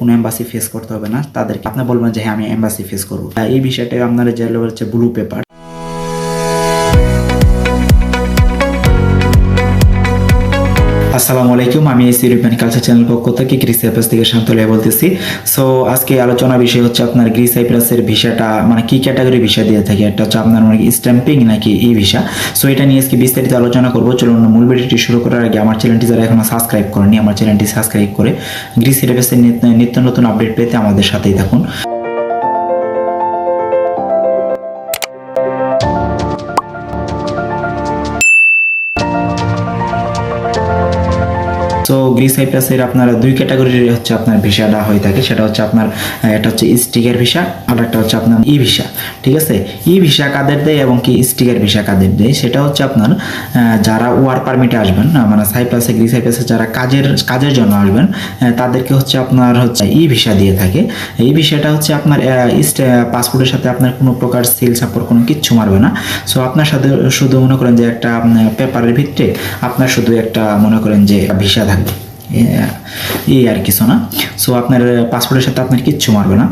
কোনো embassy face করতে হবে না। তাদেরকে আপনি বলবেন যে হ্যাঁ আমি এম্বাসি ফেস করব। এই বিষয়টা আপনারা যে হচ্ছে ব্লু পেপার আসসালামু আলাইকুম, আমি এসি ইউরোপিয়ান কালচার চ্যানেল পক্ষ থেকে গ্রিস সাইপ্রাস থেকে শান্তলিয়া বলতেছি। সো আজকে আলোচনা বিষয় হচ্ছে আপনার গ্রিস সাইপ্রাসের ভিসাটা মানে কি ক্যাটাগরি ভিসা দিয়ে থাকে? একটা হচ্ছে আপনার মানে স্ট্যাম্পিং নাকি ই ভিসা? সো এটা নিয়ে আজকে বিস্তারিত আলোচনা করব। চলুন মূল ভিডিওটি শুরু করার আগে আমার চ্যানেলটি যারা এখনও সাবস্ক্রাইব করেনি আমার চ্যানেলটি সাবস্ক্রাইব করে গ্রিস সাইপ্রাসের নিত্য নতুন আপডেট পেতে আমাদের সাথেই থাকুন। গ্রিস আপনার দুই ক্যাটাগরির হচ্ছে আপনার ভিসাটা হয়ে থাকে। সেটা হচ্ছে আপনার একটা হচ্ছে স্টিকার ভিসা, আর একটা হচ্ছে আপনার ই ভিসা ঠিক আছে? ই ভিসা কাদের দেয় এবং কি স্টিকার ভিসা কাদের দেয়? সেটা হচ্ছে আপনার যারা ওয়ার পারমিটে আসবেন মানে সাইপ্রাসে গ্রিস সাইপ্রাসে যারা কাজের কাজের জন্য আসবেন তাদেরকে হচ্ছে আপনার হচ্ছে ই ভিসা দিয়ে থাকে। এই ভিসাটা হচ্ছে আপনার পাসপোর্টের সাথে আপনার কোনো প্রকার সিল সাপোর্ট, কোনো কিচ্ছু মারবে না। সো আপনার সাথে শুধু মনে করেন যে একটা পেপারের ভিত্তিতে আপনার শুধু একটা মনে করেন যে ভিসা থাকবে। এই আর কিছু না। সো আপনার পাসপোর্টের সাথে আপনার কিচ্ছু মারবে না।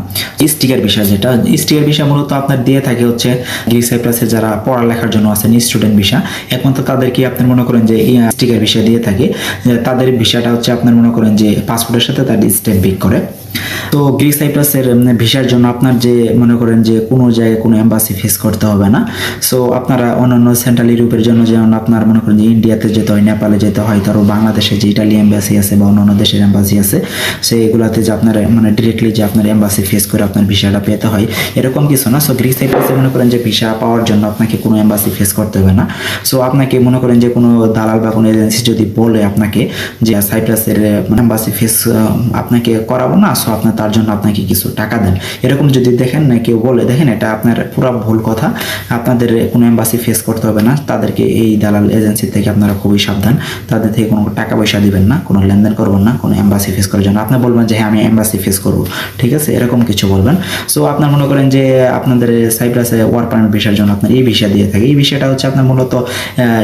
স্টিকার বিষয় যেটা স্টিকার বিষয় মূলত আপনার দিয়ে থাকে হচ্ছে গ্রিক সাইপ্রাসে যারা পড়ালেখার জন্য আছেন স্টুডেন্ট ভিসা একমাত্র তাদেরকে আপনি মনে করেন যে স্টিকার বিষয় দিয়ে থাকে। তাদের বিষয়টা হচ্ছে আপনার মনে করেন যে পাসপোর্টের সাথে তার স্টেপ বিক করে। তো গ্রিক সাইপ্রাসের ভিসার জন্য আপনার যে, মনে করেন যে কোনো জায়গায় কোনো এম্বাসি ফেস করতে হবে না। সো আপনারা অন্যান্য সেন্ট্রাল ইউরোপের জন্য যেমন আপনার মনে করেন যে ইন্ডিয়াতে যেতে হয়, নেপালে যেতে হয় তারপর বাংলাদেশে যে ইটালি এম্বাসি আছে বা অন্যান্য দেশের এম্বাসি আছে সেইগুলোতে যে আপনার মানে ডিরেক্টলি যে আপনার এম্বাসি ফেস করে আপনার ভিসাটা পেতে হয়, এরকম কিছু না। সো গ্রিক সাইপ্রাসে মনে করেন যে ভিসা পাওয়ার জন্য আপনাকে কোনো এম্বাসি ফেস করতে হবে না। সো আপনাকে মনে করেন যে কোনো দালাল বা কোনো এজেন্সি যদি বলে আপনাকে যে সাইপ্রাসের এম্বাসি ফেস আপনাকে করাবো না সো আপনার তার জন্য আপনাকে কিছু টাকা দেন। এরকম যদি দেখেন না, কেউ বলে, দেখেন এটা আপনার পুরো ভুল কথা, আপনাদের কোনো এম্বাসি ফেস করতে হবে না, তাদেরকে এই দালাল এজেন্সি থেকে আপনারা খুবই সাবধান, তাদের থেকে কোনো টাকা পয়সা দিবেন না, কোনো লেনদেন করবেন না, কোনো এম্বাসি ফেস করার জন্য। আপনি বলবেন যে হ্যাঁ আমি এম্বাসি ফেস করব। ঠিক আছে? এরকম কিছু বলবেন। সো আপনার মনে করেন যে, আপনাদের সাইপ্রাসে ওয়ার পারমিট ভিসার জন্য আপনার এই ভিসা দিয়ে থাকে। এই ভিসাটা হচ্ছে আপনার মূলত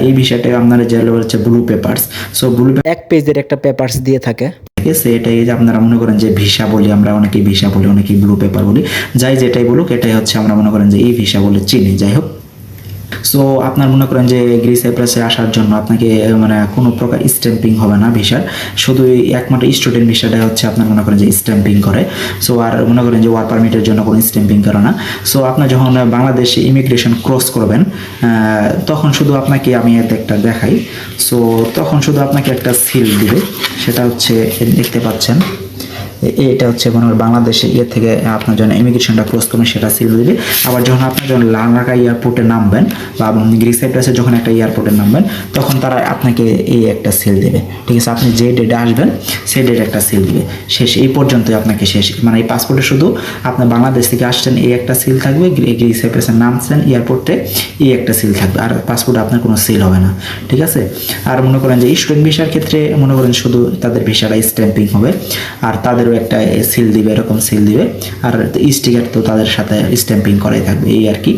এই ভিসাটা আপনার যে হচ্ছে ব্লু পেপার্স সো ব্লু এক পেজের একটা পেপারস দিয়ে থাকে। ঠিক আছে এটাই যে আপনারা মনে করেন যে ভিসা বলি আমরা অনেকেই ভিসা বলি অনেকেই ব্লু পেপার বলি, যাই যেটাই বলুক, এটাই হচ্ছে আমরা মনে করেন যে এই ভিসা বলে চিনি। যাই হোক। সো আপনার মনে করেন যে গ্রিস সাইপ্রাসে আসার জন্য আপনাকে মানে কোনো প্রকার স্ট্যাম্পিং হবে না ভিসার শুধু একমাত্র স্টুডেন্ট ভিসাটাই হচ্ছে আপনার মনে করেন যে স্ট্যাম্পিং করে। সো আর মনে করেন যে ওয়ার পারমিটের জন্য কোনো স্ট্যাম্পিং করে না। সো আপনার যখন বাংলাদেশে ইমিগ্রেশন ক্রস করবেন তখন শুধু আপনাকে আমি একটা দেখাই। সো তখন শুধু আপনাকে একটা সিল দিবে। সেটা হচ্ছে, দেখতে পাচ্ছেন। এটা হচ্ছে হয় বাংলাদেশে ইয়ে থেকে আপনার জন্য ইমিগ্রেশনটা ক্লোজ করবেন, সেটা সিল দিবে। আবার যখন আপনার যখন লাঙ্গাকা এয়ারপোর্টে নামবেন বা গ্রিস সাইপ্রাসে যখন একটা এয়ারপোর্টে নামবেন, তখন তারা আপনাকে এই একটা সিল দেবে। ঠিক আছে, আপনি যে ডেটে আসবেন, সেই ডেটে একটা সিল দিবে। শেষ, এই পর্যন্তই আপনাকে শেষ। মানে এই পাসপোর্টে শুধু আপনার বাংলাদেশ থেকে আসছেন, এই একটা সিল থাকবে, গ্রি- গ্রিস সাইপ্রাসে নামছেন এয়ারপোর্টে এই একটা সিল থাকবে। আর পাসপোর্টে আপনার কোনো সিল হবে না। ঠিক আছে? আর মনে করেন যে স্টুডেন্ট ভিসার ক্ষেত্রে মনে করেন শুধু তাদের ভিসাটা স্ট্যাম্পিং হবে। আর তাদেরও একটা সিল দিবে, এরকম সিল দিবে। আর স্টিকার তো তাদের সাথে স্ট্যাম্পিং করাই থাকবে, এই আর কি।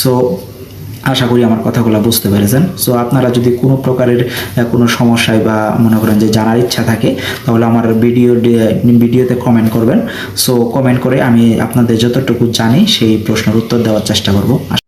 সো আশা করি আমার কথাগুলো বুঝতে পেরেছেন। সো আপনারা যদি কোনো প্রকারের কোনো সমস্যায় বা মনে করেন যে জানার ইচ্ছা থাকে, তাহলে আমার ভিডিও ভিডিওতে কমেন্ট করবেন। সো কমেন্ট করে আমি আপনাদের যতটুকু জানি, সেই প্রশ্নের উত্তর দেওয়ার চেষ্টা করব। আশা